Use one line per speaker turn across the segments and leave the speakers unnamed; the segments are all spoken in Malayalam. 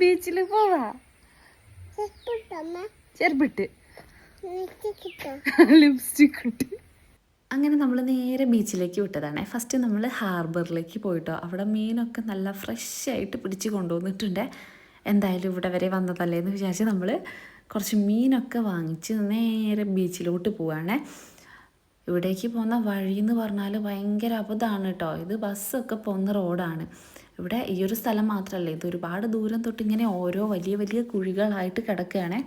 ബീച്ചിൽ പോവാ. ചെറുപ്പിട്ട്. ലിപ്സ്റ്റിക് ഇട്ട് അങ്ങനെ നമ്മൾ നേരെ ബീച്ചിലേക്ക് വിട്ടതാണ്. ഫസ്റ്റ് നമ്മൾ ഹാർബറിലേക്ക് പോയിട്ടോ. അവിടെ മീനൊക്കെ നല്ല ഫ്രഷ് ആയിട്ട് പിടിച്ച് കൊണ്ടുവന്നിട്ടുണ്ട്. എന്തായാലും ഇവിടെ വരെ വന്നതല്ലേ എന്ന് വിചാരിച്ച് നമ്മൾ കുറച്ച് മീനൊക്കെ വാങ്ങിച്ച് നേരെ ബീച്ചിലോട്ട് പോവാണേ. ഇവിടേക്ക് പോകുന്ന വഴി എന്ന് പറഞ്ഞാൽ ഭയങ്കര അബദ്ധമാണ് കേട്ടോ ഇത് ബസ്സൊക്കെ പോകുന്ന റോഡാണ്. ഇവിടെ ഈ ഒരു സ്ഥലം മാത്രമല്ല ഇത് ഒരുപാട് ദൂരം തൊട്ട് ഇങ്ങനെ ഓരോ വലിയ വലിയ കുഴികളായിട്ട് കിടക്കുകയാണേ.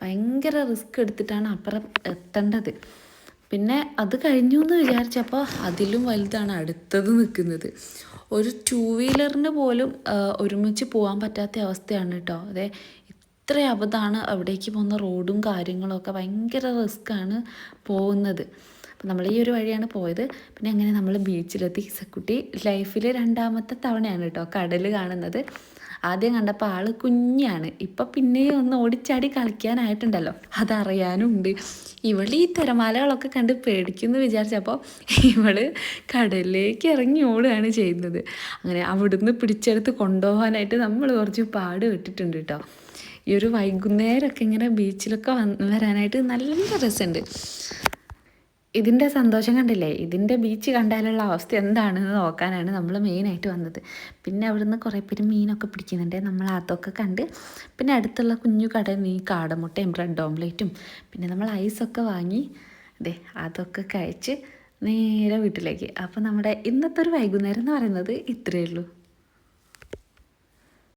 ഭയങ്കര റിസ്ക് എടുത്തിട്ടാണ് അപ്പുറം എത്തേണ്ടത്. പിന്നെ അത് കഴിഞ്ഞു എന്ന് വിചാരിച്ചപ്പോൾ അതിലും വലുതാണ് അടുത്തത് നിൽക്കുന്നത്. ഒരു ടൂ വീലറിന് പോലും ഒരുമിച്ച് പോകാൻ പറ്റാത്ത അവസ്ഥയാണ് കേട്ടോ അതെ ഇത്ര അബദ്ധമാണ് അവിടേക്ക് പോകുന്ന റോഡും കാര്യങ്ങളും ഒക്കെ ഭയങ്കര റിസ്ക്കാണ് പോകുന്നത്. അപ്പം നമ്മൾ ഈ ഒരു വഴിയാണ് പോയത്. പിന്നെ അങ്ങനെ നമ്മൾ ബീച്ചിലെത്തി. ഇസക്കുട്ടി ലൈഫിൽ രണ്ടാമത്തെ തവണയാണ് കേട്ടോ കടൽ കാണുന്നത്. ആദ്യം കണ്ടപ്പോൾ ആൾ കുഞ്ഞാണ്. ഇപ്പം പിന്നെയും ഒന്ന് ഓടിച്ചാടി കളിക്കാനായിട്ടുണ്ടല്ലോ. അതറിയാനുണ്ട്. ഇവൾ ഈ തിരമാലകളൊക്കെ കണ്ട് പേടിക്കുമെന്ന് വിചാരിച്ചപ്പോൾ ഇവൾ കടലിലേക്ക് ഇറങ്ങി ഓടുകയാണ് ചെയ്യുന്നത്. അങ്ങനെ അവിടുന്ന് പിടിച്ചെടുത്ത് കൊണ്ടുപോകാനായിട്ട് നമ്മൾ കുറച്ച് പാട് വിട്ടിട്ടുണ്ട് കേട്ടോ ഈ ഒരു വൈകുന്നേരമൊക്കെ ഇങ്ങനെ ബീച്ചിലൊക്കെ വന്ന് വരാനായിട്ട് നല്ല രസമുണ്ട് ഇതിന്റെ സന്തോഷം കണ്ടില്ലേ? ഇതിന്റെ ബീച്ച് കണ്ടാലുള്ള അവസ്ഥ എന്താണെന്ന് നോക്കാനാണ് നമ്മൾ മെയിനായിട്ട് വന്നത്. പിന്നെ അവിടുന്ന് കുറേ പേര് മീനൊക്കെ പിടിക്കുന്നുണ്ട്. നമ്മൾ അതൊക്കെ കണ്ട് പിന്നെ അടുത്തുള്ള കുഞ്ഞു കടയിൽ നീ കാടമുട്ടയും ബ്രെഡ് ഓംലേറ്റും പിന്നെ നമ്മൾ ഐസൊക്കെ വാങ്ങി അതെ അതൊക്കെ കഴിച്ച് നേരെ വീട്ടിലേക്ക്. അപ്പോൾ നമ്മുടെ ഇന്നത്തെ ഒരു വൈകുന്നേരം എന്ന് പറയുന്നത് ഇത്രയേ ഉള്ളൂ.